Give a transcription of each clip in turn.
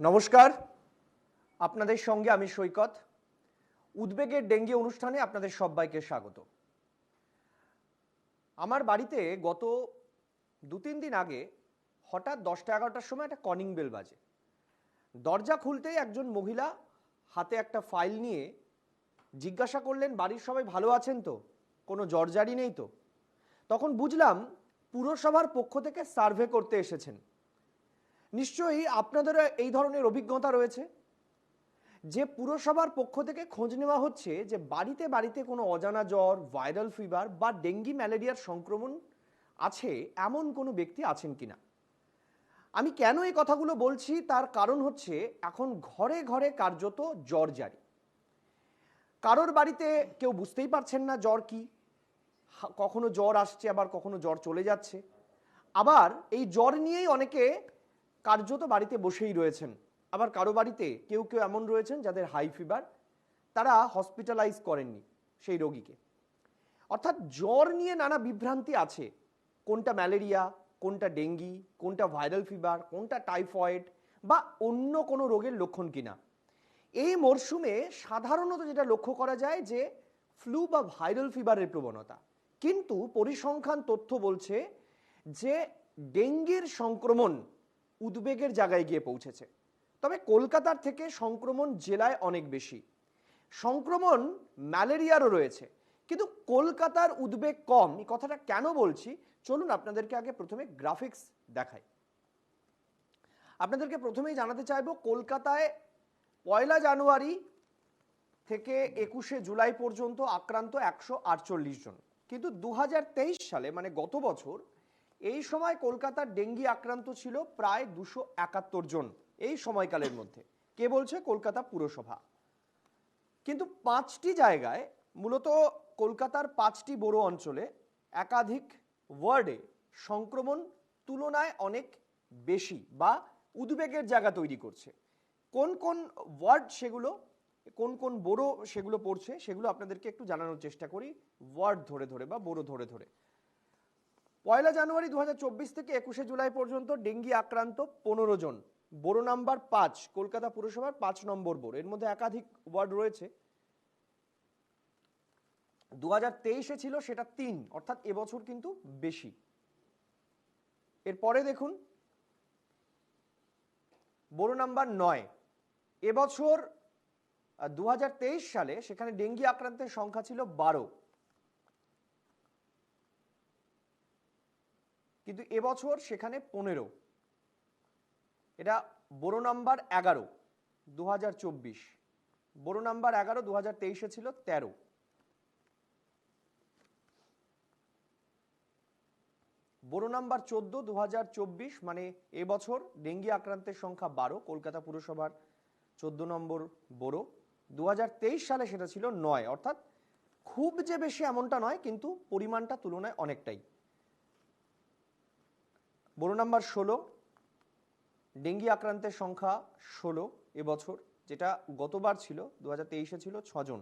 নমস্কার। আপনাদের সঙ্গে আমি সৈকত। উদ্বেগের ডেঙ্গি অনুষ্ঠানে আপনাদের সবাইকে স্বাগত। আমার বাড়িতে গত দু তিন দিন আগে হঠাৎ দশটা এগারোটার সময় একটা কনিং বেল বাজে। দরজা খুলতেই একজন মহিলা হাতে একটা ফাইল নিয়ে জিজ্ঞাসা করলেন, বাড়ির সবাই ভালো আছেন তো? কোনো জর্জারি নেই তো? তখন বুঝলাম পুরসভার পক্ষ থেকে সার্ভে করতে এসেছেন। নিশ্চয়ই আপনাদের এই ধরনের অভিজ্ঞতা রয়েছে? যে পুরসভার পক্ষ থেকে খোঁজ নেওয়া হচ্ছে যে বাড়িতে বাড়িতে কোনো অজানা জ্বর, ভাইরাল ফিভার বা ডেঙ্গি ম্যালেরিয়ার সংক্রমণ আছে, এমন কোনো ব্যক্তি আছেন কিনা? আমি কেন এই কথাগুলো বলছি? তার কারণ হচ্ছে এখন ঘরে ঘরে কার্যত জ্বর জারি। কারোর বাড়িতে কেউ বুঝতেই পারছেন না জ্বর কি। কখনো জ্বর আসছে, আবার কখনো জ্বর চলে যাচ্ছে। আবার এই জ্বর নিয়েই অনেকে কার্যত বাড়িতে বসেই রয়েছেন। আবার কারও বাড়িতে কেউ কেউ এমন রয়েছেন যাদের হাই ফিভার, তারা হসপিটালাইজ করেননি সেই রোগীকে। অর্থাৎ জ্বর নিয়ে নানা বিভ্রান্তি আছে। কোনটা ম্যালেরিয়া, কোনটা ডেঙ্গি, কোনটা ভাইরাল ফিভার, কোনটা টাইফয়েড বা অন্য কোনো রোগের লক্ষণ কিনা। এই মরশুমে সাধারণত যেটা লক্ষ্য করা যায় যে, ফ্লু বা ভাইরাল ফিভারের প্রবণতা। কিন্তু পরিসংখ্যান তথ্য বলছে যে, ডেঙ্গির সংক্রমণ উদ্বেগের জায়গায় গিয়ে পৌঁছেছে। তবে কলকাতার থেকে সংক্রমণ জেলায় অনেক বেশি। সংক্রমণ ম্যালেরিয়ারও রয়েছে। কিন্তু কলকাতার উদ্বেগ কম। এই কথাটা কেন বলছি? চলুন আপনাদেরকে আগে প্রথমে গ্রাফিক্স দেখাই। আপনাদেরকে প্রথমেই জানাতে চাইব, কলকাতায় পয়লা জানুয়ারি থেকে একুশে জুলাই পর্যন্ত আক্রান্ত একশো আটচল্লিশ জন। কিন্তু দু হাজার তেইশ সালে মানে গত বছর এই সময় কলকাতার ডেঙ্গি আক্রান্ত ছিল প্রায় দুশো একাত্তর জন এই সময়কালের মধ্যে। কে বলছে? কলকাতা পুরসভা। কিন্তু পাঁচটি জায়গায়, মূলত কলকাতার পাঁচটি বড় অঞ্চলে, একাধিক ওয়ার্ডে সংক্রমণ তুলনায় অনেক বেশি বা উদ্বেগের জায়গা তৈরি করছে। কোন কোন ওয়ার্ড সেগুলো, কোন কোন বড় সেগুলো পড়ছে সেগুলো আপনাদেরকে একটু জানানোর চেষ্টা করি, ওয়ার্ড ধরে ধরে বা বড় ধরে ধরে। পয়লা জানুয়ারি দু হাজার চব্বিশ থেকে একুশে জুলাই পর্যন্ত ডেঙ্গি আক্রান্ত পনেরো জন। বড় নাম্বার পাঁচ, কলকাতা পুরসভার পাঁচ নম্বর বড় এর মধ্যে একাধিক ওয়ার্ড রয়েছে। দু হাজার তেইশে ছিল সেটা তিন, অর্থাৎ এবছর কিন্তু বেশি। এরপরে দেখুন বড় নাম্বার নয়। এবছর দু হাজার তেইশ সালে সেখানে ডেঙ্গি আক্রান্তের সংখ্যা ছিল বারো। কিন্তু এবছর সেখানে পনেরো। এটা বড় নাম্বার এগারো দু হাজার চব্বিশ। বড় নাম্বার এগারো দু হাজার তেইশে ছিল তেরো। বড় নাম্বার চোদ্দ দু হাজার চব্বিশ মানে এবছর ডেঙ্গি আক্রান্তের সংখ্যা বারো, কলকাতা পুরসভার চোদ্দ নম্বর বড় দু হাজার তেইশ সালে সেটা ছিল নয়, অর্থাৎ খুব যে বেশি এমনটা নয়, কিন্তু পরিমাণটা তুলনায় অনেকটাই। বড় নাম্বার ষোলো, ডেঙ্গি আক্রান্তের সংখ্যা ষোলো এবছর, যেটা গতবার ছিল দু হাজার তেইশে ছিল ছজন।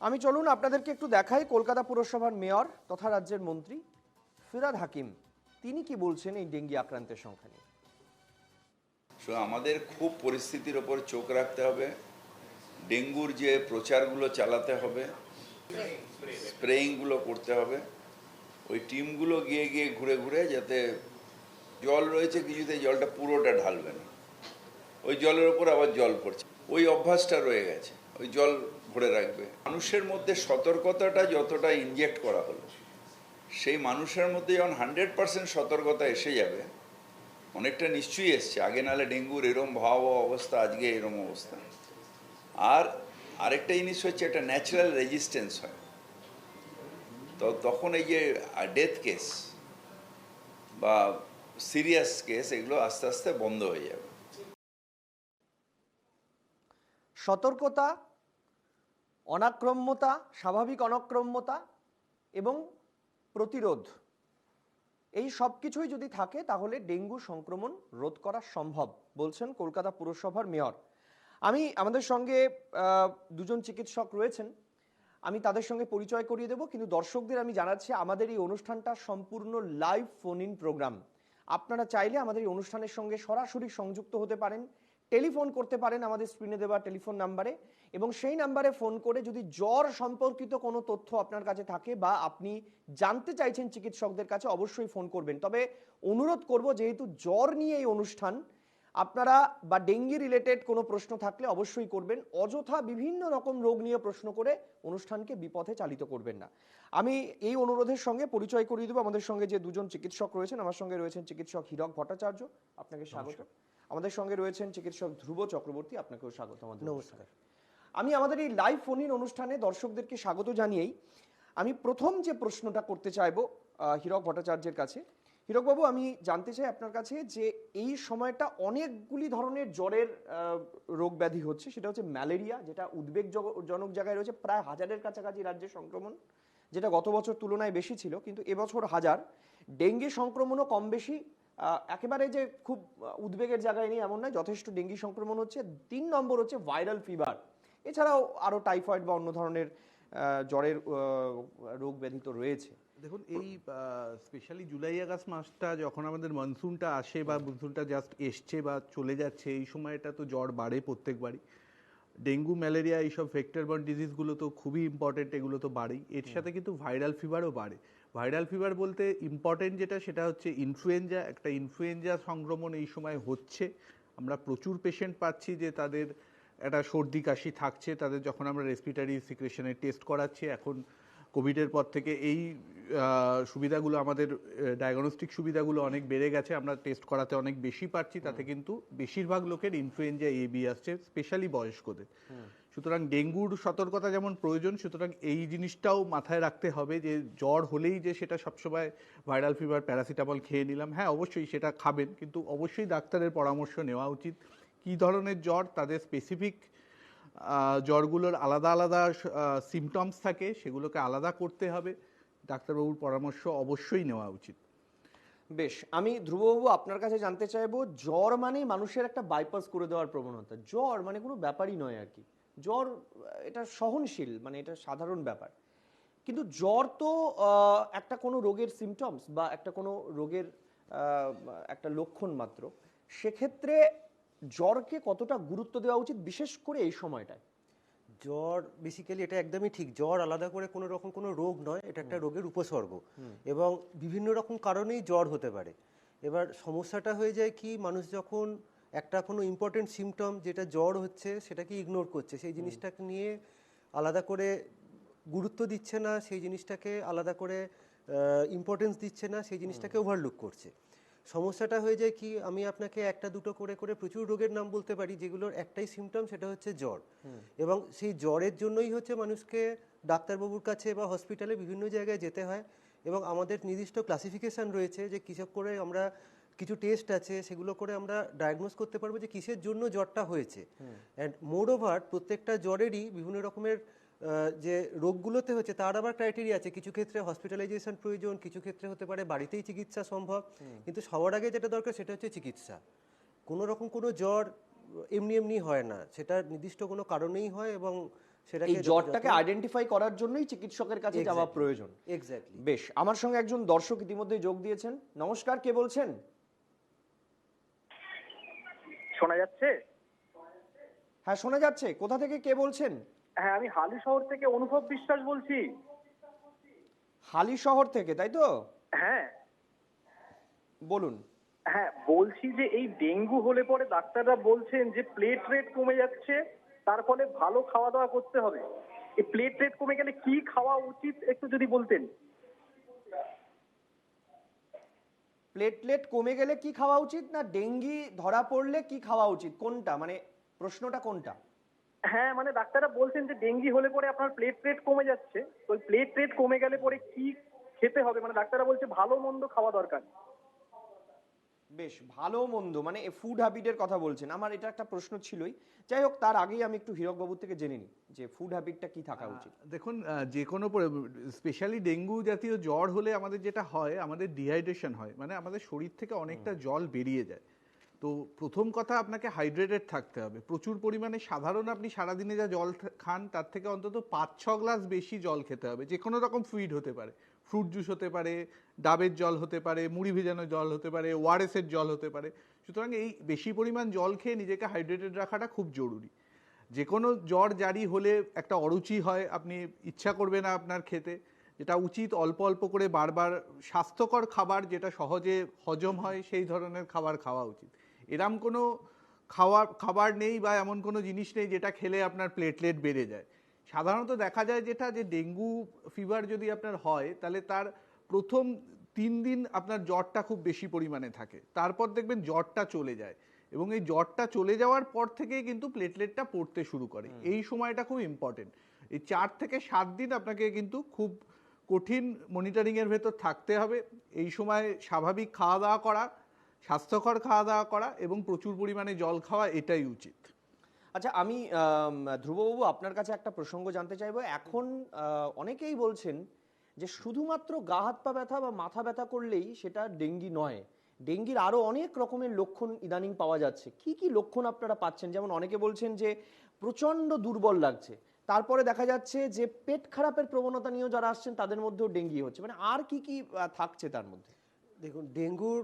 আমি চলুন আপনাদেরকে একটু দেখাই কলকাতা পুরসভার মেয়র তথা রাজ্যের মন্ত্রী ফিরাদ হাকিম। তিনি কি বলছেন এই ডেঙ্গি আক্রান্তের সংখ্যা নিয়ে? আমাদের খুব পরিস্থিতির ওপর চোখ রাখতে হবে। ডেঙ্গুর যে প্রচারগুলো চালাতে হবে স্প্রেইংগুলো করতে হবে। ওই টিমগুলো গিয়ে গিয়ে ঘুরে ঘুরে যাতে জল রয়েছে কিছুতে, জলটা পুরোটা ঢালবে না। ওই জলের ওপর আবার জল পড়ছে। ওই অভ্যাসটা রয়ে গেছে। ওই জল ভরে রাখবে। মানুষের মধ্যে সতর্কতাটা যতটা ইনজেক্ট করা হলো, সেই মানুষের মধ্যে যখন হান্ড্রেড পার্সেন্ট সতর্কতা এসে যাবে, অনেকটা নিশ্চয়ই এসছে। আগে নালে ডেঙ্গুর এরম ভয়াবহ অবস্থা, আজকে এরম অবস্থা। আর আরেকটা জিনিস হচ্ছে, একটা ন্যাচারাল রেজিস্ট্যান্স হয়। তো তখন এই যে ডেথ কেস বা সিরিয়াস কেস এগুলো আস্তে আস্তে বন্ধ হয়ে যাবে। সতর্কতা, অনাক্রম্যতা, স্বাভাবিক অনাক্রম্যতা এবং প্রতিরোধ। এই সব কিছুই যদি থাকে, তাহলে ডেঙ্গু সংক্রমণ রোধ করা সম্ভব, বলছেন কলকাতা পুরসভার মেয়র। আমি আমাদের সঙ্গে দুজন চিকিৎসক রয়েছেন। আমি তাদের সঙ্গে পরিচয় করিয়ে দেবো, কিন্তু দর্শকদের আমি জানাচ্ছি আমাদের এই অনুষ্ঠানটা সম্পূর্ণ লাইভ ফোন ইন প্রোগ্রাম আপনারা চাইলে আমাদের এই অনুষ্ঠানের সঙ্গে সরাসরি সংযুক্ত হতে পারেন, টেলিফোন করতে পারেন আমাদের স্ক্রিনে দেওয়া টেলিফোন নাম্বারে, এবং সেই নাম্বারে ফোন করে যদি জ্বর সম্পর্কিত কোনো তথ্য আপনার কাছে থাকে বা আপনি জানতে চাইছেন চিকিৎসকদের কাছে, অবশ্যই ফোন করবেন। তবে অনুরোধ করব, যেহেতু জ্বর নিয়ে এই অনুষ্ঠান আপনারা বা ডেঙ্গি রিলেটেড কোনো প্রশ্ন থাকলে অবশ্যই করবেন। অযথা বিভিন্ন রকম রোগ নিয়ে প্রশ্ন করে অনুষ্ঠানকে বিপথে চালিত করবেন না। আমি এই অনুরোধের সঙ্গে পরিচয় করিয়ে দেবো। আমাদের সঙ্গে যে দুজন চিকিৎসক রয়েছেন আমার সঙ্গে রয়েছেন চিকিৎসক হীরক ভট্টাচার্য আপনাকে স্বাগত। আমাদের সঙ্গে রয়েছেন চিকিৎসক ধ্রুব চক্রবর্তী আপনাকেও স্বাগত আমাদের নমস্কার। আমি আমাদের এই লাইভ ফোন ইন অনুষ্ঠানে দর্শকদেরকে স্বাগত জানিয়েই আমি প্রথম যে প্রশ্নটা করতে চাইব হীরক ভট্টাচার্যের কাছে হীরকবাবু, আমি জানতে চাই আপনার কাছে যে এই সময়টা অনেকগুলি ধরনের জ্বরের রোগ ব্যাধি হচ্ছে। সেটা হচ্ছে ম্যালেরিয়া, যেটা উদ্বেগজনক জায়গায় রয়েছে। প্রায় হাজারের কাছাকাছি রাজ্যে সংক্রমণ, যেটা গত বছর তুলনায় বেশি ছিল, কিন্তু এবছর হাজার। ডেঙ্গি সংক্রমণও কম বেশি। একেবারে যে খুব উদ্বেগের জায়গায় নেই এমন নয়, যথেষ্ট ডেঙ্গি সংক্রমণ হচ্ছে। তিন নম্বর হচ্ছে ভাইরাল ফিভার। এছাড়াও আরও টাইফয়েড বা অন্য ধরনের জ্বরের রোগ ব্যাধি তো রয়েছে। দেখুন এই স্পেশালি জুলাই আগস্ট মাসটা যখন আমাদের মনসুনটা আসে বা মনসুনটা জাস্ট এসছে বা চলে যাচ্ছে এই সময়টা তো জ্বর বাড়ে প্রত্যেকবারই। ডেঙ্গু ম্যালেরিয়া এইসব ভেক্টর বর্ন ডিজিজগুলো তো খুবই ইম্পর্টেন্ট এগুলো তো বাড়েই। এর সাথে কিন্তু ভাইরাল ফিভারও বাড়ে। ভাইরাল ফিভার বলতে ইম্পর্টেন্ট যেটা সেটা হচ্ছে ইনফ্লুয়েঞ্জা একটা ইনফ্লুয়েঞ্জা সংক্রমণ এই সময় হচ্ছে। আমরা প্রচুর পেশেন্ট পাচ্ছি যে তাদের একটা সর্দি কাশি থাকছে তাদের যখন আমরা রেসপিটারি সিক্রেশনের টেস্ট করাচ্ছি এখন কোভিডের পর থেকে এই সুবিধাগুলো আমাদের ডায়াগনস্টিক সুবিধাগুলো অনেক বেড়ে গেছে। আমরা টেস্ট করাতে অনেক বেশি পারছি। তাতে কিন্তু বেশিরভাগ লোকের ইনফ্লুয়েঞ্জা এ বি আসছে স্পেশালি বয়স্কদের। সুতরাং ডেঙ্গুর সতর্কতা যেমন প্রয়োজন সুতরাং এই জিনিসটাও মাথায় রাখতে হবে যে জ্বর হলেই যে সেটা সবসময় ভাইরাল ফিভার প্যারাসিটামল খেয়ে নিলাম। হ্যাঁ অবশ্যই সেটা খাবেন কিন্তু অবশ্যই ডাক্তারের পরামর্শ নেওয়া উচিত। কী ধরনের জ্বর তাদের স্পেসিফিক জ্বরগুলোর আলাদা আলাদা সিমটমস থাকে, সেগুলোকে আলাদা করতে হবে। ডাক্তারবাবুর পরামর্শ অবশ্যই নেওয়া উচিত। বেশ, আমি ধ্রুববাবু আপনার কাছে জানতে চাইব, জ্বর মানে মানুষের একটা বাইপাস করে দেওয়ার প্রবণতা। জ্বর মানে কোনো ব্যাপারই নয় আর কি। জ্বর, এটা সহনশীল মানে এটা সাধারণ ব্যাপার। কিন্তু জ্বর তো একটা কোনো রোগের সিমটমস বা একটা কোনো রোগের একটা লক্ষণ মাত্র। সেক্ষেত্রে জ্বরকে কতটা গুরুত্ব দেওয়া উচিত বিশেষ করে এই সময়টায়? জ্বর বেসিক্যালি এটা একদমই ঠিক। জ্বর আলাদা করে কোনো রকম কোনো রোগ নয় এটা একটা রোগের উপসর্গ। এবং বিভিন্ন রকম কারণেই জ্বর হতে পারে। এবার সমস্যাটা হয়ে যায় কি মানুষ যখন একটা কোনো ইম্পর্টেন্ট সিমটম যেটা জ্বর হচ্ছে সেটাকে ইগনোর করছে সেই জিনিসটাকে নিয়ে আলাদা করে গুরুত্ব দিচ্ছে না সেই জিনিসটাকে আলাদা করে ইম্পর্টেন্স দিচ্ছে না সেই জিনিসটাকে ওভারলুক করছে। সমস্যাটা হয়ে যায় কি আমি আপনাকে একটা দুটো করে করে প্রচুর রোগের নাম বলতে পারি যেগুলোর একটাই সিমটম সেটা হচ্ছে জ্বর। এবং সেই জ্বরের জন্যই হচ্ছে মানুষকে ডাক্তারবাবুর কাছে বা হসপিটালে বিভিন্ন জায়গায় যেতে হয়। এবং আমাদের নির্দিষ্ট ক্লাসিফিকেশন রয়েছে যে কিসব করে আমরা কিছু টেস্ট আছে সেগুলো করে আমরা ডায়াগনোস করতে পারব যে কিসের জন্য জ্বরটা হয়েছে। অ্যান্ড মোর ওভার প্রত্যেকটা জ্বরেরই বিভিন্ন রকমের যে রোগগুলোতে হচ্ছে তার আবার ক্রাইটেরিয়া আছে। কিছু ক্ষেত্রে হসপিটালাইজেশন প্রয়োজন কিছু ক্ষেত্রে হতে পারে বাড়িতেই চিকিৎসা সম্ভব। কিন্তু সবার আগে যেটা দরকার সেটা হচ্ছে চিকিৎসা। কোনো রকম কোনো জ্বর এমনি এমনি হয় না। সেটা নির্দিষ্ট কোনো কারণেই হয় এবং সেটাকে এই জ্বরটাকে আইডেন্টিফাই করার জন্যই চিকিৎসকের কাছে যাওয়া প্রয়োজন। এক্স্যাক্টলি বেশ আমার সঙ্গে একজন দর্শক ইতিমধ্যে যোগ দিয়েছেন। নমস্কার কে বলছেন? শোনা যাচ্ছে? হ্যাঁ শোনা যাচ্ছে। কোথা থেকে কে বলছেন? হ্যাঁ আমি হালি শহর থেকে অনুভব বিশ্বাস বলছি। হালি শহর থেকে তাই তো? হ্যাঁ। বলুন। হ্যাঁ বলছি যে এই ডেঙ্গু হলে পরে ডাক্তাররা বলছেন যে প্লেট রেট কমে যাচ্ছে তার ফলে ভালো খাওয়া দাওয়া করতে হবে। এই প্লেট রেট কমে গেলে কি খাওয়া উচিত একটু যদি বলতেন? প্লেটলেট কমে গেলে কি খাওয়া উচিত না ডেঙ্গি ধরা পড়লে কি খাওয়া উচিত? কোনটা? মানে প্রশ্নটা কোনটা? হ্যাঁ মানে ডাক্তাররা বলছেন যে ডেঙ্গি হলে পরে আপনার প্লেট রেট কমে যাচ্ছে। তো ওই প্লেট রেট কমে গেলে পরে কি খেতে হবে? মানে ডাক্তাররা বলছে ভালো মন্দ খাওয়া দরকার। বেশ ভালো মন্দ মানে ফুড হ্যাবিটের কথা বলছেন। আমার এটা একটা প্রশ্ন ছিলই। যাই হোক তার আগেই আমি একটু হীরক বাবুর থেকে জেনে নিই যে ফুড হ্যাবিটটা কি থাকা উচিত। দেখুন যে কোনো স্পেশালি ডেঙ্গু জাতীয় জ্বর হলে আমাদের যেটা হয় আমাদের ডিহাইড্রেশন হয়। মানে আমাদের শরীর থেকে অনেকটা জল বেরিয়ে যায়। তো প্রথম কথা আপনাকে হাইড্রেটেড থাকতে হবে। প্রচুর পরিমাণে সাধারণ আপনি সারাদিনে যা জল খান, তার থেকে অন্তত পাঁচ ছ গ্লাস বেশি জল খেতে হবে। যে কোনো রকম ফ্লুইড হতে পারে। ফ্রুট জুস হতে পারে, ডাবের জল হতে পারে, মুড়ি ভেজানো জল হতে পারে ওয়ারেসের জল হতে পারে। সুতরাং এই বেশি পরিমাণ জল খেয়ে নিজেকে হাইড্রেটেড রাখাটা খুব জরুরি। যে কোনো জ্বর জারি হলে একটা অরুচি হয়, আপনি ইচ্ছা করবে না আপনার খেতে। যেটা উচিত অল্প অল্প করে বারবার স্বাস্থ্যকর খাবার যেটা সহজে হজম হয়, সেই ধরনের খাবার খাওয়া উচিত। এরম কোনো খাওয়া খাবার নেই বা এমন কোনো জিনিস নেই যেটা খেলে আপনার প্লেটলেট বেড়ে যায়। সাধারণত দেখা যায় যেটা যে ডেঙ্গু ফিভার যদি আপনার হয় তাহলে তার প্রথম তিন দিন আপনার জ্বরটা খুব বেশি পরিমাণে থাকে। তারপর দেখবেন জ্বরটা চলে যায় এবং এই জ্বরটা চলে যাওয়ার পর থেকেই কিন্তু প্লেটলেটটা পড়তে শুরু করে। এই সময়টা খুব ইম্পর্টেন্ট এই চার থেকে সাত দিন আপনাকে কিন্তু খুব কঠিন মনিটরিংয়ের ভেতর থাকতে হবে। এই সময় স্বাভাবিক খাওয়া দাওয়া করা স্বাস্থ্যকর খাওয়া দাওয়া করা এবং প্রচুর পরিমাণে জল খাওয়া এটাই উচিত। আচ্ছা আমি ধ্রুববাবু আপনার কাছে একটা প্রসঙ্গ জানতে চাইব। এখন অনেকেই বলছেন যে শুধুমাত্র গা হাত পা ব্যথা বা মাথা ব্যথা করলেই সেটা ডেঙ্গি নয়। ডেঙ্গির আরও অনেক রকমের লক্ষণ ইদানিং পাওয়া যাচ্ছে। কি কি লক্ষণ আপনারা পাচ্ছেন? যেমন অনেকে বলছেন যে প্রচণ্ড দুর্বল লাগছে। তারপরে দেখা যাচ্ছে যে পেট খারাপের প্রবণতা নিয়েও যারা আসছেন তাদের মধ্যেও ডেঙ্গি হচ্ছে। মানে আর কি কি থাকছে তার মধ্যে? দেখুন ডেঙ্গুর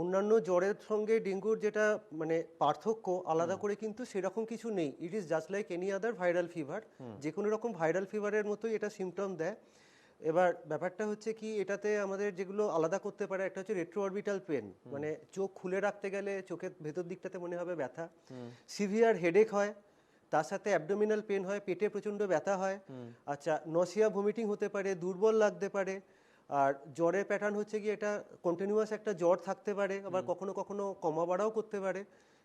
অন্যান্য জ্বরের সঙ্গে ডেঙ্গুর যেটা মানে পার্থক্য আলাদা করে কিন্তু সেরকম কিছু নেই। It is just like any other viral fever যে কোনো রকম ভাইরাল ফিভারের মতোই এটা সিমটম দেয়। এবার ব্যাপারটা হচ্ছে কি এটাতে আমাদের যেগুলো আলাদা করতে পারে একটা হচ্ছে রেট্রোঅরবিটাল পেন মানে চোখ খুলে রাখতে গেলে চোখের ভেতর দিকটাতে মনে হবে ব্যথা। সিভিয়ার হেডেক হয় তার সাথে অ্যাবডোমিনাল পেন হয় পেটে প্রচণ্ড ব্যথা হয়। আচ্ছা নসিয়া ভমিটিং হতে পারে দুর্বল লাগতে পারে। আর জ্বরের প্যাটার্ন হচ্ছে কি এটা কন্টিনিউয়াস একটা জ্বর থাকতে পারে আবার কখনো কখনো কমা বাড়াও করতে পারে।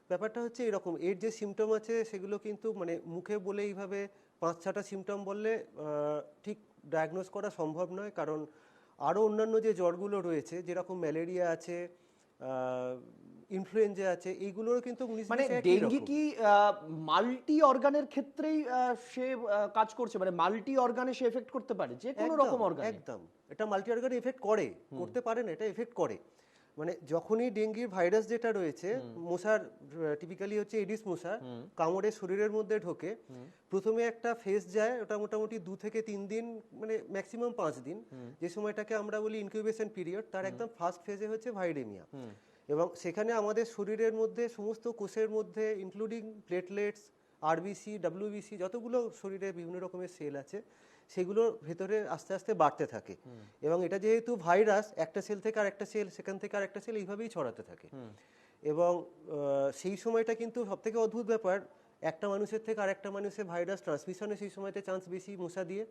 ব্যাপারটা হচ্ছে এরকম এর যে সিমটম আছে সেগুলো কিন্তু মানে মুখে বলে এইভাবে পাঁচ ছটা সিমটম বললে ঠিক ডায়াগনোস করা সম্ভব নয়। কারণ আরও অন্যান্য যে জ্বরগুলো রয়েছে যেরকম ম্যালেরিয়া আছে ইনফ্লুয়েঞ্জা আছে এইগুলোরও কিন্তু মানে ডেঙ্গি কি মাল্টি অর্গানের ক্ষেত্রেই সে কাজ করছে? মানে মাল্টি অর্গানে সে এফেক্ট করতে পারে? যে কোনো রকম অর্গান একদম। এটা মাল্টি অর্গান এফেক্ট করে করতে পারে না এটা এফেক্ট করে। মানে যখনই ডেঙ্গির ভাইরাস যেটা রয়েছে মশার টিপিক্যালি হচ্ছে এডিস মশা কামড়ে শরীরের মধ্যে ঢোকে প্রথমে একটা ফেজ যায় ওটা মোটামুটি দু থেকে তিন দিন মানে ম্যাক্সিমাম পাঁচ দিন। যে সময়টাকে আমরা বলি ইনকিউবেশন পিরিয়ড তার একদম ফার্স্ট ফেজে হচ্ছে ভাইরেমিয়া এবং সেখানে আমাদের শরীরের মধ্যে সমস্ত কোষের মধ্যে ইনক্লুডিং প্লেটলেটস আরবিসি ডাব্লিউবিসি যতগুলো শরীরে বিভিন্ন রকমের সেল আছে সেগুলোর ভেতরে আস্তে আস্তে বাড়তে থাকে। এবং এটা যেহেতু ভাইরাস একটা সেল থেকে আর একটা সেল সেখান থেকে আর একটা সেল এইভাবেই ছড়াতে থাকে। এবং সেই সময়টা কিন্তু সব থেকে অদ্ভুত ব্যাপার একটা মানুষের থেকে আরেকটা মানুষের ভাইরাস ট্রান্সমিশনের সেই সময়তে চান্স বেশি মশা দিয়ে।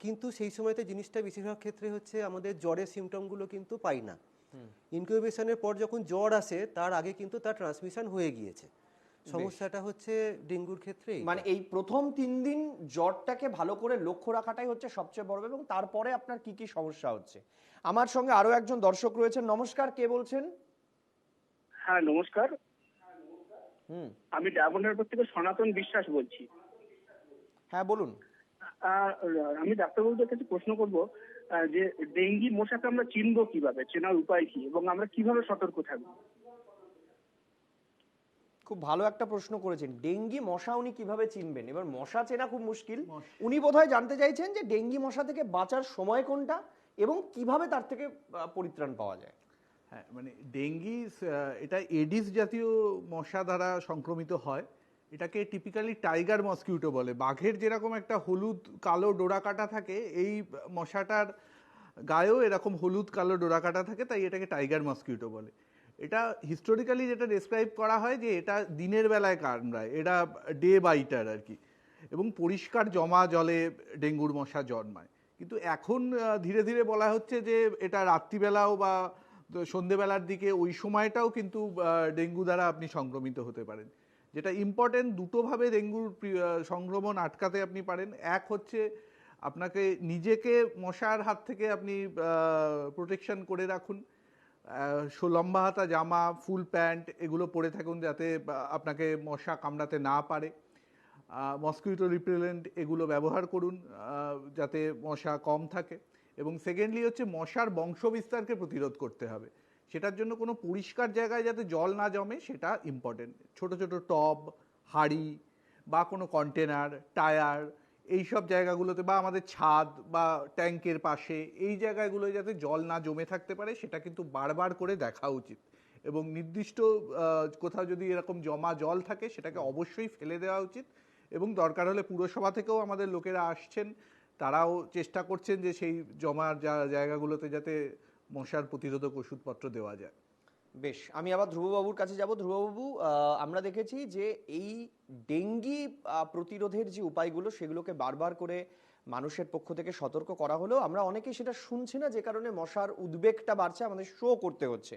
কিন্তু সেই সময়তে জিনিসটা বেশিরভাগ ক্ষেত্রে হচ্ছে আমাদের জ্বরের সিমটমগুলো কিন্তু পাই না। ইনকিউবেশনের পর যখন জ্বর আসে তার আগে কিন্তু তার ট্রান্সমিশন হয়ে গিয়েছে। সমস্যাটা হচ্ছে ডেঙ্গুর ক্ষেত্রে মানে এই প্রথম তিন দিন জ্বরটাকে ভালো করে লক্ষ্য রাখাটাই হচ্ছে সবচেয়ে বড় এবং তারপরে আপনার কি কি সমস্যা হচ্ছে। আমার সঙ্গে আরও একজন দর্শক রয়েছেন। নমস্কার কে বলছেন? হ্যাঁ নমস্কার। হুম। আমি ডায়মন্ডের থেকে সনাতন বিশ্বাস বলছি। হ্যাঁ বলুন। আহ, আমি ডাক্তারবাবুদের কাছে প্রশ্ন করব আহ, যে ডেঙ্গি মশাকে আমরা চিনবো কীভাবে? চেনার উপায় কি? এবং আমরা কীভাবে সতর্ক থাকব? খুব ভালো একটা প্রশ্ন করেছেন। ডেঙ্গি মশা উনি কীভাবে চিনবেন? এবার মশা চেনা খুব মুশকিল। উনি বোধহয় জানতে চাইছেন যে ডেঙ্গি মশা থেকে বাঁচার সময় কোনটা এবং কীভাবে তার থেকে পরিত্রাণ পাওয়া যায়। হ্যাঁ মানে ডেঙ্গি এটা এডিস জাতীয় মশা দ্বারা সংক্রমিত হয়। এটাকে টিপিক্যালি টাইগার মসকিউটো বলে। বাঘের যেরকম একটা হলুদ কালো ডোরা কাটা থাকে এই মশাটার গায়েও এরকম হলুদ কালো ডোরা কাটা থাকে তাই এটাকে টাইগার মসকিউটো বলে। এটা হিস্টোরিক্যালি যেটা ডেসক্রাইব করা হয় যে এটা দিনের বেলায় কামড়ায়, এটা ডে বাইটার আর কি এবং পরিষ্কার জমা জলে ডেঙ্গুর মশা জন্মায়। কিন্তু এখন ধীরে ধীরে বলা হচ্ছে যে এটা রাত্রিবেলাও বা সন্ধেবেলার দিকে ওই সময়টাও কিন্তু ডেঙ্গু দ্বারা আপনি সংক্রমিত হতে পারেন। যেটা ইম্পর্টেন্ট দুটোভাবে ডেঙ্গুর সংক্রমণ আটকাতে আপনি পারেন। এক হচ্ছে আপনাকে নিজেকে মশার হাত থেকে আপনি প্রোটেকশন করে রাখুন। লম্বা হাতা জামা, ফুল প্যান্ট এগুলো পরে থাকুন যাতে আপনাকে মশা কামড়াতে না পারে। মসকিউটো রিপেলেন্ট এগুলো ব্যবহার করুন যাতে মশা কম থাকে। এবং সেকেন্ডলি হচ্ছে মশার বংশবিস্তারকে প্রতিরোধ করতে হবে। সেটার জন্য কোনো পরিষ্কার জায়গায় যাতে জল না জমে, সেটা ইম্পর্টেন্ট ছোট ছোট টব, হাঁড়ি বা কোনো কন্টেনার টায়ার এই সব জায়গাগুলোতে বা আমাদের ছাদ বা ট্যাঙ্কের পাশে, এই জায়গাগুলো যাতে জল না জমে থাকতে পারে, সেটা কিন্তু বারবার করে দেখা উচিত। এবং নির্দিষ্ট কোথাও যদি এরকম জমা জল থাকে, সেটাকে অবশ্যই ফেলে দেওয়া উচিত। এবং দরকার হলে পুরসভা থেকেও আমাদের লোকেরা আসছেন, তারাও চেষ্টা করছেন যে সেই জমা জা- জায়গাগুলোতে যাতে মশার প্রতিরোধক ওষুধপত্র দেওয়া যায়। বেশ, আমি আবার ধ্রুববাবুর কাছে যাব। ধ্রুববাবু আমরা দেখেছি যে এই ডেঙ্গি প্রতিরোধের যে উপায়গুলো, সেগুলোকে বারবার করে মানুষের পক্ষ থেকে সতর্ক করা হলেও আমরা অনেকেই সেটা শুনছি না, যে কারণে মশার উদ্বেগটা বাড়ছে, আমাদের শো করতে হচ্ছে।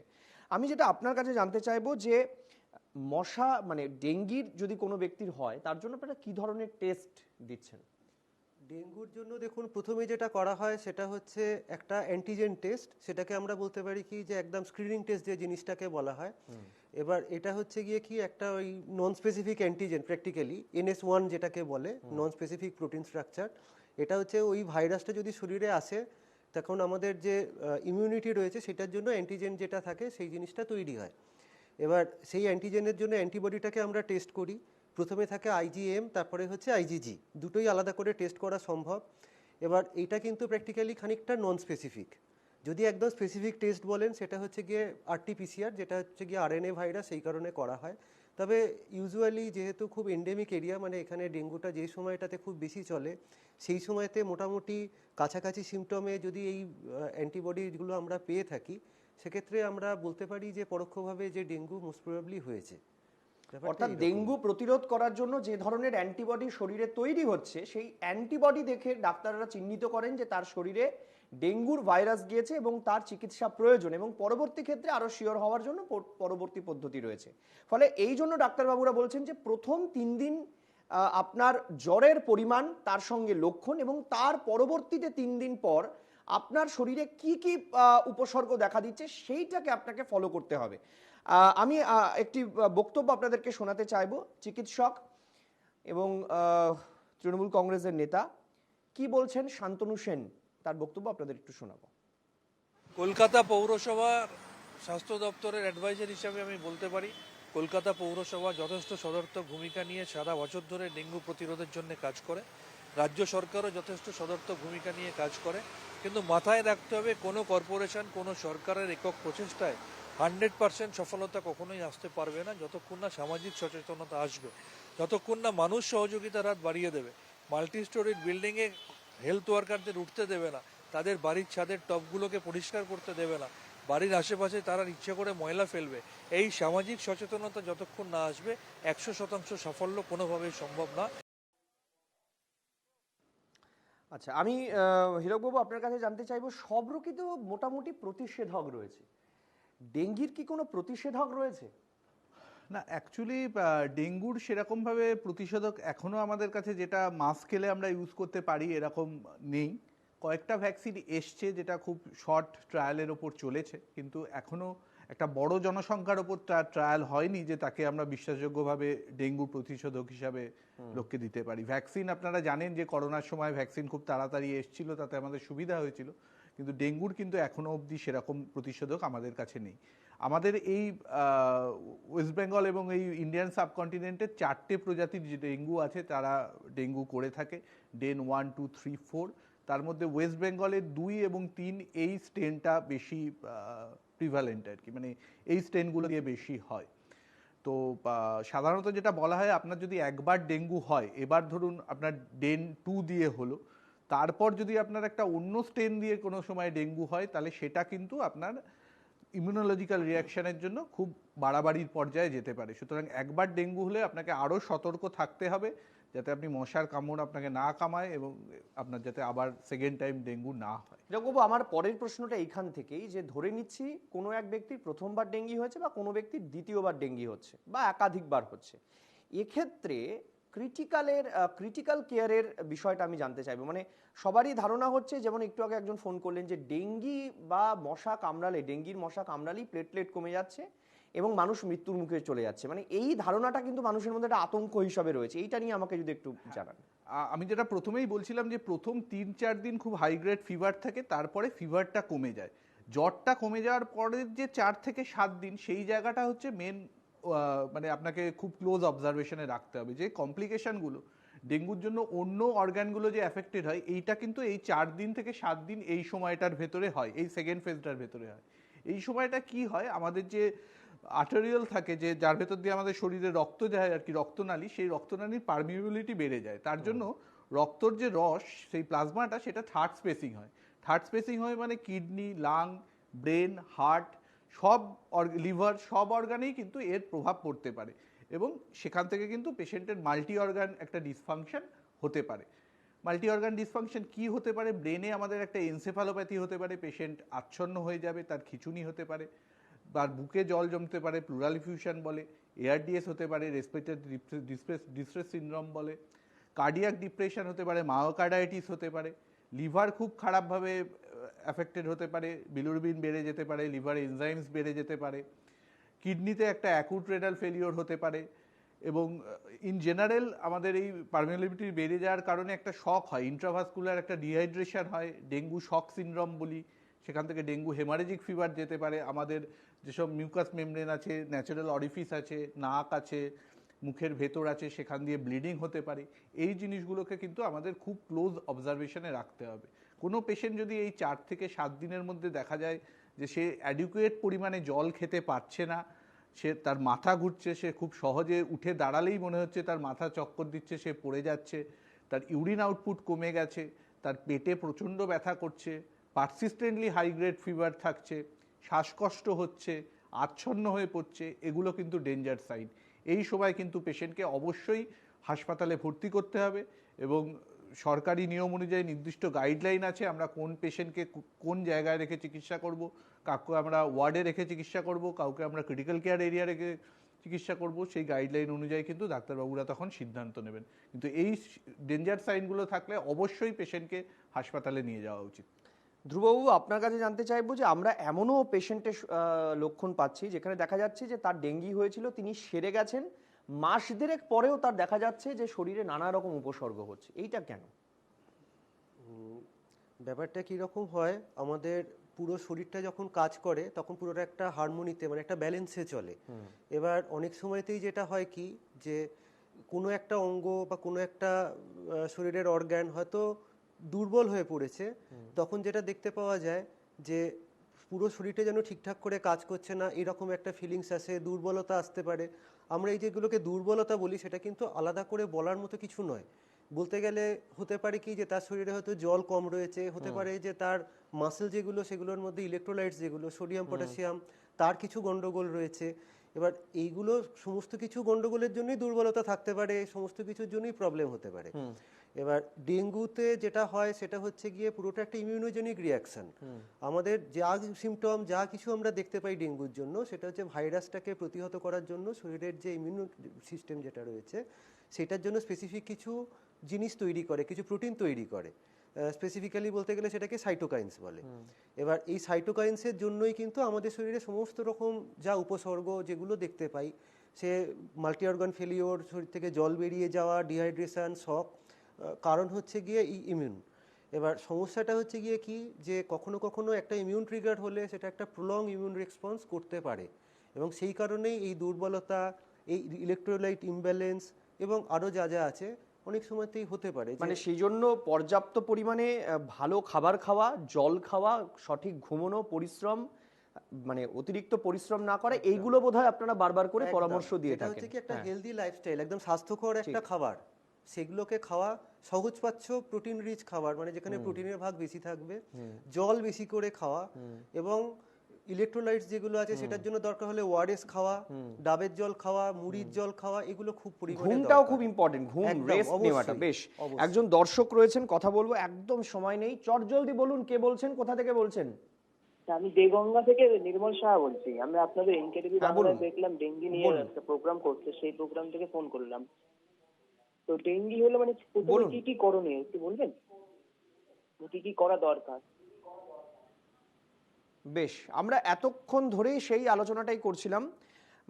আমি যেটা আপনার কাছে জানতে চাইব যে, মশা মানে ডেঙ্গির যদি কোনো ব্যক্তির হয়, তার জন্য আপনারা কি ধরনের টেস্ট দিচ্ছেন? ডেঙ্গুর জন্য দেখুন প্রথমে যেটা করা হয় সেটা হচ্ছে একটা অ্যান্টিজেন টেস্ট সেটাকে আমরা বলতে পারি কি যে একদম স্ক্রিনিং টেস্ট যে জিনিসটাকে বলা হয়। এবার এটা হচ্ছে গিয়ে কি একটা ওই non specific antigen practically NS one যেটাকে বলে নন স্পেসিফিক প্রোটিন স্ট্রাকচার এটা হচ্ছে ওই ভাইরাসটা যদি শরীরে আসে তখন আমাদের যে ইমিউনিটি রয়েছে সেটার জন্য অ্যান্টিজেন যেটা থাকে সেই জিনিসটা তৈরি হয়। এবার সেই অ্যান্টিজেনের জন্য অ্যান্টিবডিটাকে আমরা টেস্ট করি। প্রথমে থাকে আইজিএম তারপরে হচ্ছে আইজিজি দুটোই আলাদা করে টেস্ট করা সম্ভব। এবার এটা কিন্তু প্র্যাকটিক্যালি খানিকটা নন স্পেসিফিক যদি একদম স্পেসিফিক টেস্ট বলেন, সেটা হচ্ছে গিয়ে আরটিপিসিআর যেটা হচ্ছে গিয়ে আরএনএ ভাইরাস সেই কারণে করা হয়। তবে ইউজুয়ালি যেহেতু খুব এন্ডেমিক এরিয়া মানে এখানে ডেঙ্গুটা যেই সময়টাতে খুব বেশি চলে, সেই সময়তে মোটামুটি কাছাকাছি সিমটমে যদি এই অ্যান্টিবডিগুলো আমরা পেয়ে থাকি, সেক্ষেত্রে আমরা বলতে পারি যে পরোক্ষভাবে যে ডেঙ্গু মোস্ট প্রবাবলি হয়েছে। অর্থাৎ ডেঙ্গু প্রতিরোধ করার জন্য যে ধরনের অ্যান্টিবডি শরীরে তৈরি হচ্ছে সেই অ্যান্টিবডি দেখে ডাক্তাররা চিহ্নিত করেন যে তার শরীরে ডেঙ্গুর ভাইরাস গিয়েছে এবং তার চিকিৎসা প্রয়োজন এবং পরবর্তী ক্ষেত্রে আরও শিওর হওয়ার জন্য পরবর্তী পদ্ধতি রয়েছে। ফলে এই জন্য ডাক্তারবাবুরা বলছেন যে প্রথম তিন দিন আপনার জ্বরের পরিমাণ তার সঙ্গে লক্ষণ এবং তার পরবর্তীতে তিন দিন পর আপনার শরীরে কি কি আহ, উপসর্গ দেখা দিচ্ছে সেইটাকে আপনাকে ফলো করতে হবে। আমি একটি বক্তব্য আপনাদেরকে শোনাতে চাইব। চিকিৎসক এবং তৃণমূল কংগ্রেসের নেতা। কি বলছেন শান্তনু সেন? তার বক্তব্য আপনাদের একটু শোনাবো। কলকাতা পৌরসভার স্বাস্থ্য দপ্তরের অ্যাডভাইজার হিসাবে আমি বলতে পারি, কলকাতা পৌরসভা যথেষ্ট সদর্থক ভূমিকা নিয়ে সারা বছর ধরে ডেঙ্গু প্রতিরোধের জন্য কাজ করে। রাজ্য সরকারও যথেষ্ট সদর্থক ভূমিকা নিয়ে কাজ করে। কিন্তু মাথায় রাখতে হবে, কোনো কর্পোরেশন, কোনো সরকারের একক প্রচেষ্টায় হান্ড্রেড পার্সেন্ট সফলতা কখনোই আসতে পারবে না। যতক্ষণ না সামাজিক সচেতনতা আসবে, যতক্ষণ না মানুষ সহযোগিতার হাত বাড়িয়ে দেবে মাল্টি স্টোরিড বিল্ডিংয়ে হেলথ ওয়ার্কারদের উঠতে দেবে না, তাদের বাড়ির ছাদের টবগুলোকে পরিষ্কার করতে দেবে না, বাড়ির আশেপাশে তারা ইচ্ছে করে ময়লা ফেলবে, এই সামাজিক সচেতনতা যতক্ষণ না আসবে, একশো শতাংশ সাফল্য কোনোভাবেই সম্ভব না। আচ্ছা আমি হীরকবাবু আপনার কাছে জানতে চাইব, সব রোগী তো মোটামুটি প্রতিষেধক রয়েছে। ডেঙ্গির কি কোনো প্রতিষেধক রয়েছে? না অ্যাকচুয়ালি ডেঙ্গুর সেরকমভাবে প্রতিষেধক এখনও আমাদের কাছে যেটা মাস স্কেলে আমরা ইউজ করতে পারি এরকম নেই। কয়েকটা ভ্যাকসিন এসছে যেটা খুব শর্ট ট্রায়ালের ওপর চলেছে কিন্তু এখনও একটা বড় জনসংখ্যার ওপর ট্রায়াল হয়নি যে তাকে আমরা বিশ্বাসযোগ্যভাবে ডেঙ্গু প্রতিষেধক হিসাবে লোককে দিতে পারি। ভ্যাকসিন আপনারা জানেন যে করোনার সময় ভ্যাকসিন খুব তাড়াতাড়ি এসছিল তাতে আমাদের সুবিধা হয়েছিল। কিন্তু ডেঙ্গুর কিন্তু এখনও অবধি সেরকম প্রতিষেধক আমাদের কাছে নেই। আমাদের এই ওয়েস্ট বেঙ্গল এবং এই ইন্ডিয়ান সাবকন্টিনেন্টের চারটে প্রজাতির যে ডেঙ্গু আছে তারা ডেঙ্গু করে থাকে, DEN one, two, three, four. তার মধ্যে ওয়েস্ট বেঙ্গলের দুই এবং তিন এই স্টেনটা বেশি প্রিভালেন্ট আর কি মানে এই স্টেনগুলো দিয়ে বেশি হয়। তো সাধারণত যেটা বলা হয়, আপনার যদি একবার ডেঙ্গু হয়, এবার ধরুন আপনার ডেন টু দিয়ে হলো তারপর যদি আপনার একটা অন্য স্টেন দিয়ে কোনো সময় ডেঙ্গু হয়, তাহলে সেটা কিন্তু আপনার ইমিউনোলজিক্যাল রিয়াকশনের জন্য খুব বাড়াবাড়ির পর্যায়ে যেতে পারে। সুতরাং একবার ডেঙ্গু হলে আপনাকে আরও সতর্ক থাকতে হবে, যাতে আপনি মশার কামড় আপনাকে না কামায় এবং আপনার যাতে আবার সেকেন্ড টাইম ডেঙ্গু না হয়। হীরকবাবু আমার পরের প্রশ্নটা এইখান থেকেই যে ধরে নিচ্ছি কোনো এক ব্যক্তির প্রথমবার ডেঙ্গি হয়েছে বা কোনো ব্যক্তির দ্বিতীয়বার ডেঙ্গি হচ্ছে বা একাধিকবার হচ্ছে। এক্ষেত্রে ক্রিটিক্যালের ক্রিটিক্যাল কেয়ারের বিষয়টা আমি জানতে চাইব। মানে সবারই ধারণা হচ্ছে যেমন একটু আগে একজন ফোন করলেন যে ডেঙ্গি বা মশা কামড়ালে ডেঙ্গির মশা কামড়ালেই প্লেটলেট কমে যাচ্ছে এবং মানুষ মৃত্যুর মুখে চলে যাচ্ছে। মানে এই ধারণাটা কিন্তু মানুষের মধ্যে একটা আতঙ্ক হিসাবে রয়েছে। এইটা নিয়ে আমাকে যদি একটু জানান। আমি যেটা প্রথমেই বলছিলাম যে প্রথম তিন চার দিন খুব হাই গ্রেড ফিভার থাকে তারপরে ফিভারটা কমে যায়। জ্বরটা কমে যাওয়ার পরের যে চার থেকে সাত দিন সেই জায়গাটা হচ্ছে মেন মানে আপনাকে খুব ক্লোজ অবজারভেশনে রাখতে হবে যে কমপ্লিকেশনগুলো ডেঙ্গুর জন্য অন্য অর্গানগুলো যে অ্যাফেক্টেড হয়, এইটা কিন্তু এই চার দিন থেকে সাত দিন এই সময়টার ভেতরে হয়, এই সেকেন্ড ফেজটার ভেতরে হয়। এই সময়টা কি হয়, আমাদের যে আর্টারিয়াল থাকে, যে যার ভেতর দিয়ে আমাদের শরীরে রক্ত যায় আর কি, রক্তনালী, সেই রক্তনালীর পারমিবিলিটি বেড়ে যায়। তার জন্য রক্তর যে রস, সেই প্লাজমাটা সেটা থার্ড স্পেসিং হয়। থার্ড স্পেসিং হয় মানে কিডনি লাং ব্রেন হার্ট সব লিভার, সব অর্গানেই কিন্তু এর প্রভাব পড়তে পারে এবং সেখান থেকে কিন্তু পেশেন্টের মাল্টি অর্গান একটা ডিসফাংশন হতে পারে। মাল্টি অর্গান ডিসফাংশন কি হতে পারে? ব্রেনে আমাদের একটা এনসেফালোপ্যাথি হতে পারে, পেশেন্ট আচ্ছন্ন হয়ে যাবে, তার খিচুনি হতে পারে, বা বুকে জল জমতে পারে প্লুরাল ফিউশন বলে এআরডিএস হতে পারে রেসপিরেটরি ডিস্ট্রেস সিনড্রোম বলে কার্ডিয়াক ডিপ্রেশন হতে পারে মায়োকার্ডাইটিস হতে পারে, লিভার খুব খারাপভাবে অ্যাফেক্টেড হতে পারে বিলুরবিন বেড়ে যেতে পারে লিভার এনজাইমস বেড়ে যেতে পারে কিডনিতে একটা অ্যাকুট রেনাল ফেলিওর হতে পারে এবং ইন জেনারেল আমাদের এই পারমিয়াবিলিটি বেড়ে যাওয়ার কারণে একটা শক হয় ইন্ট্রাভাসকুলার একটা ডিহাইড্রেশন হয় ডেঙ্গু শক সিনড্রোম বলি, সেখান থেকে ডেঙ্গু হেমারেজিক ফিভার যেতে পারে, আমাদের যেসব মিউকাস মেমব্রেন আছে ন্যাচারাল অরিফিস আছে, নাক আছে, মুখের ভেতর আছে, সেখান দিয়ে ব্লিডিং হতে পারে, এই জিনিসগুলোকে কিন্তু আমাদের খুব ক্লোজ অবজারভেশনে রাখতে হবে। কোনো পেশেন্ট যদি এই চার থেকে সাত দিনের মধ্যে দেখা যায় যে সে অ্যাডিকুয়েট পরিমাণে জল খেতে পারছে না, সে তার মাথা ঘুরছে, সে খুব সহজে উঠে দাঁড়ালেই মনে হচ্ছে তার মাথা চক্কর দিচ্ছে, সে পড়ে যাচ্ছে, তার ইউরিন আউটপুট কমে গেছে, তার পেটে প্রচণ্ড ব্যথা করছে পারসিস্টেন্টলি হাইগ্রেড ফিভার থাকছে, শ্বাসকষ্ট হচ্ছে, আচ্ছন্ন হয়ে পড়ছে, এগুলো কিন্তু ডেঞ্জার সাইন এই সময় কিন্তু পেশেন্টকে অবশ্যই হাসপাতালে ভর্তি করতে হবে এবং সরকারি নিয়ম অনুযায়ী নির্দিষ্ট গাইডলাইন আছে, আমরা কোন পেশেন্টকে কোন জায়গায় রেখে চিকিৎসা করব, কাউকে আমরা ওয়ার্ডে রেখে চিকিৎসা করব, কাউকে আমরা ক্রিটিক্যাল কেয়ার এরিয়া রেখে চিকিৎসা করব, সেই গাইডলাইন অনুযায়ী কিন্তু ডাক্তারবাবুরা তখন সিদ্ধান্ত নেবেন। কিন্তু এই ডেঞ্জার সাইনগুলো থাকলে অবশ্যই পেশেন্টকে হাসপাতালে নিয়ে যাওয়া উচিত। ধ্রুববাবু, আপনার কাছে জানতে চাইব যে আমরা এমনও পেশেন্টের লক্ষণ পাচ্ছি, যেখানে দেখা যাচ্ছে যে তার ডেঙ্গি হয়েছিল, তিনি সেরে গেছেন মাস দেড়েক পরেও তার দেখা যাচ্ছে যে শরীরে নানা রকম উপসর্গ হচ্ছে। এইটা কেন? ব্যাপারটা কীরকম হয়? আমাদের পুরো শরীরটা যখন কাজ করে তখন পুরোটা একটা হারমোনিতে মানে একটা ব্যালেন্সে চলে। এবার অনেক সময়তেই যেটা হয় কি যে কোনো একটা অঙ্গ বা কোনো একটা শরীরের অর্গ্যান হয়তো দুর্বল হয়ে পড়েছে। তখন যেটা দেখতে পাওয়া যায় যে পুরো শরীরটা যেন ঠিকঠাক করে কাজ করছে না এরকম একটা ফিলিংস আসে দুর্বলতা আসতে পারে। আমরা এই যেগুলোকে দুর্বলতা বলি সেটা কিন্তু আলাদা করে বলার মতো কিছু নয়। বলতে গেলে হতে পারে কি যে তার শরীরে হয়তো জল কম রয়েছে হতে পারে যে তার মাসেল যেগুলো সেগুলোর মধ্যে ইলেকট্রোলাইটস যেগুলো সোডিয়াম পটাশিয়াম তার কিছু গন্ডগোল রয়েছে। এবার এইগুলো সমস্ত কিছু গন্ডগোলের জন্যই দুর্বলতা থাকতে পারে সমস্ত কিছুর জন্যই প্রবলেম হতে পারে। এবার ডেঙ্গুতে যেটা হয় সেটা হচ্ছে গিয়ে পুরোটা একটা ইমিউনোজেনিক রিয়াকশন আমাদের যা সিমটম যা কিছু আমরা দেখতে পাই ডেঙ্গুর জন্য সেটা হচ্ছে ভাইরাসটাকে প্রতিহত করার জন্য শরীরের যে ইমিউন সিস্টেম যেটা রয়েছে সেটার জন্য স্পেসিফিক কিছু জিনিস তৈরি করে কিছু প্রোটিন তৈরি করে। স্পেসিফিক্যালি বলতে গেলে সেটাকে সাইটোকাইন্স বলে। এবার এই সাইটোকাইন্সের জন্যই কিন্তু আমাদের শরীরে সমস্ত রকম যা উপসর্গ যেগুলো দেখতে পাই সে মাল্টি অর্গান ফেলিওর শরীর থেকে জল বেরিয়ে যাওয়া ডিহাইড্রেশন শক কারণ হচ্ছে গিয়ে ই ইমিউন এবার সমস্যাটা হচ্ছে গিয়ে কি যে কখনো কখনো একটা ইমিউন ট্রিগার হলে সেটা একটা প্রলং ইমিউন রেসপন্স করতে পারে। এবং সেই কারণেই এই দুর্বলতা এই ইলেকট্রোলাইট ইমব্যালেন্স এবং আরও যা যা আছে অনেক সময়তেই হতে পারে মানে সেই জন্য পর্যাপ্ত পরিমাণে ভালো খাবার খাওয়া জল খাওয়া সঠিক ঘুমানো পরিশ্রম মানে অতিরিক্ত পরিশ্রম না করে এইগুলো বোধহয় আপনারা বারবার করে পরামর্শ দিয়ে এটা থাকেন। হচ্ছে কি একটা হ্যাঁ। হেলদি লাইফস্টাইল একদম স্বাস্থ্যকর একটা খাবার। সেগুলোকে খাওয়া সহজপাচ্য প্রোটিন রিচ খাবার মানে যেখানে প্রোটিনের ভাগ বেশি থাকবে। জল বেশি করে খাওয়া এবং ইলেকট্রোলাইটস যেগুলো আছে সেটার জন্য দরকার হলে ওয়ারেস খাওয়া ডাবের জল খাওয়া মুড়ির জল খাওয়া এগুলো খুব পরিমাণে ঘুমটাও খুব ইম্পর্টেন্ট ঘুম রেস্ট নেওয়াটা বেশ। একজন দর্শক রয়েছেন কথা বলব একদম সময় নেই। চট জলদি বলুন কে বলছেন কোথা থেকে বলছেন? আমি দেগঙ্গা থেকে নির্মল সাহা বলছি। আমি আপনাদের এনকেটিভি হ্যাঁ, বাংলায় দেখলাম ডেঙ্গি নিয়ে একটা প্রোগ্রাম করছে সেই প্রোগ্রাম থেকে ফোন করলাম। তো ডেঙ্গি হলে মানে প্রথমে বলুন। কি কি করণীয় একটু বলবেন? কি কি করা দরকার? বেশ আমরা এতক্ষণ ধরেই সেই আলোচনাটাই করছিলাম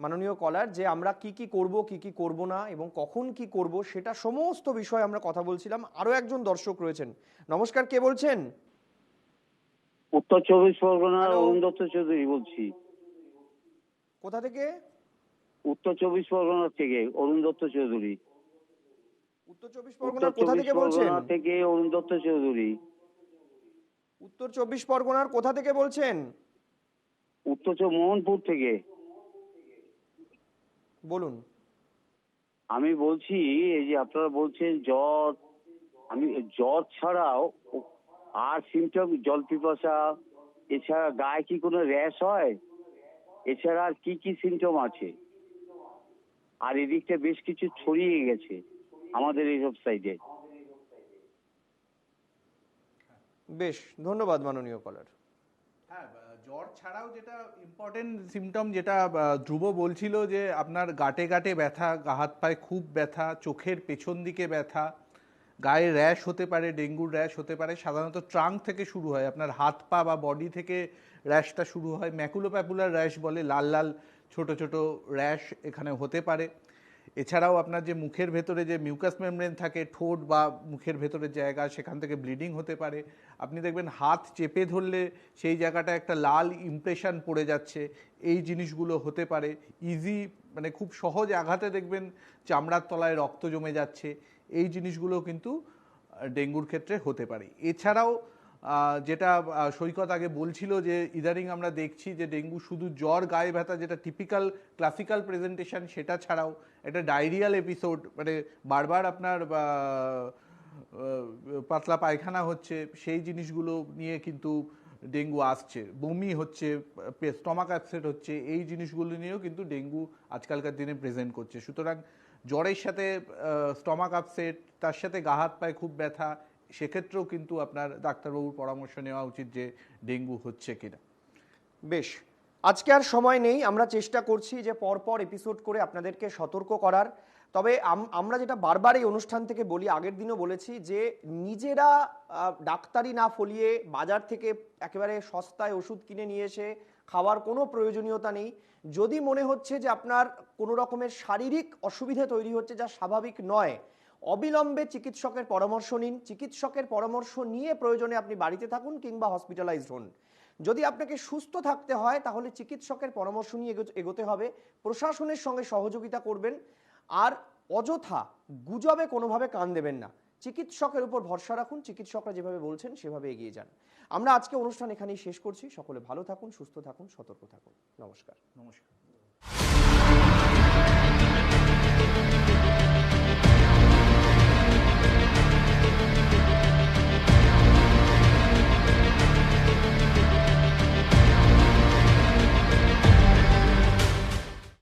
মাননীয় কলার যে আমরা কি কি করব কি কি করব না এবং কখন কি করব সেটা সমস্ত বিষয়ে আমরা কথা বলছিলাম। আরও একজন দর্শক রয়েছেন। নমস্কার কে বলছেন? উত্তর চব্বিশ পরগনার অরুণ দত্ত চৌধুরী বলছি। কোথা থেকে? উত্তর চব্বিশ পরগনা থেকে অরুণ দত্ত চৌধুরী। উত্তর চব্বিশ পরগনার কোথা থেকে বলছেন? থেকে অরুণ দত্ত চৌধুরী। উত্তর চব্বিশ পরগনার কোথা থেকে বলছেন? উত্তর মোহনপুর থেকে। বলুন। আমি বলছি এই যে আপনারা বলছেন জ্বর আমি জ্বর ছাড়াও আর সিমটম জল পিপাসা এছাড়া গায়ে কি কোনো র্যাশ হয়? এছাড়া আর কি কি সিমটম আছে? আর এদিকটা বেশ কিছু ছড়িয়ে গেছে। আমাদের এইসব সাইডে বেশ ধন্যবাদ মাননীয় কলার হ্যাঁ জ্বর ছাড়াও যেটা ইম্পর্টেন্ট সিমটম যেটা ধ্রুব বলছিল যে আপনার গাটে গাটে ব্যথা গা হাত পায়ে খুব ব্যথা চোখের পেছন দিকে ব্যথা গায়ে র্যাশ হতে পারে ডেঙ্গুর র্যাশ হতে পারে সাধারণত ট্রাঙ্ক থেকে শুরু হয় আপনার হাত পা বা বডি থেকে র্যাশটা শুরু হয় ম্যাকুলোপ্যাপুলার র্যাশ বলে লাল লাল ছোট ছোট র্যাশ এখানে হতে পারে। এছাড়াও আপনার যে মুখের ভেতরে যে মিউকাস মেমব্রেন থাকে, ঠোঁট বা মুখের ভেতরের জায়গা, সেখান থেকে ব্লিডিং হতে পারে। আপনি দেখবেন হাত চেপে ধরলে সেই জায়গাটা একটা লাল ইমপ্রেশন পড়ে যাচ্ছে। এই জিনিসগুলো হতে পারে। ইজি মানে খুব সহজ আঘাতে দেখবেন চামড়ার তলায় রক্ত জমে যাচ্ছে। এই জিনিসগুলো কিন্তু ডেঙ্গুর ক্ষেত্রে হতে পারে। এছাড়াও যেটা সৈকত আগে বলছিল যে, ইদানিং আমরা দেখছি যে ডেঙ্গু শুধু জ্বর, গায়ে ব্যথা যেটা টিপিক্যাল ক্লাসিক্যাল প্রেজেন্টেশন সেটা ছাড়াও একটা ডায়রিয়াল এপিসোড মানে বারবার আপনার পাতলা পায়খানা হচ্ছে, সেই জিনিসগুলো নিয়ে কিন্তু ডেঙ্গু আসছে, বমি হচ্ছে স্টমাক অ্যাপসেট হচ্ছে, এই জিনিসগুলো নিয়েও কিন্তু ডেঙ্গু আজকালকার দিনে প্রেজেন্ট করছে। সুতরাং জ্বরের সাথে স্টমাক আপসেট তার সাথে গা হাত পায়ে খুব ব্যথা, সেক্ষেত্রেও কিন্তু আপনার ডাক্তারবাবুর পরামর্শ নেওয়া উচিত যে ডেঙ্গু হচ্ছে কিনা। বেশ আজকে আর সময় নেই, আমরা চেষ্টা করছি যে পরপর এপিসোড করে আপনাদেরকে সতর্ক করার। তবে আম- আমরা যেটা বারবার এই অনুষ্ঠান থেকে বলি, আগের দিনও বলেছি যে নিজেরা ডাক্তারি না ফলিয়ে বাজার থেকে একেবারে সস্তায় ওষুধ কিনে নিয়ে এসে খাওয়ার কোনো প্রয়োজনীয়তা নেই। যদি মনে হচ্ছে যে আপনার কোনো রকমের শারীরিক অসুবিধা তৈরি হচ্ছে যা স্বাভাবিক নয়, অবিলম্বে চিকিৎসকের পরামর্শ নিন। চিকিৎসকের পরামর্শ নিয়ে প্রয়োজনে আপনি বাড়িতে থাকুন কিংবা হসপিটালাইজড হন। যদি আপনাকে সুস্থ থাকতে হয়, তাহলে চিকিৎসকের পরামর্শ নিয়ে এগোতে হবে। প্রশাসনের সঙ্গে সহযোগিতা করবেন। আর অযথা গুজবে কোনোভাবে কান দেবেন না। চিকিৎসকের উপর ভরসা রাখুন। চিকিৎসকরা যেভাবে বলছেন, সেভাবে এগিয়ে যান। আমরা আজকে অনুষ্ঠান এখানেই শেষ করছি। সকলে ভালো থাকুন, সুস্থ থাকুন, সতর্ক থাকুন। নমস্কার। নমস্কার।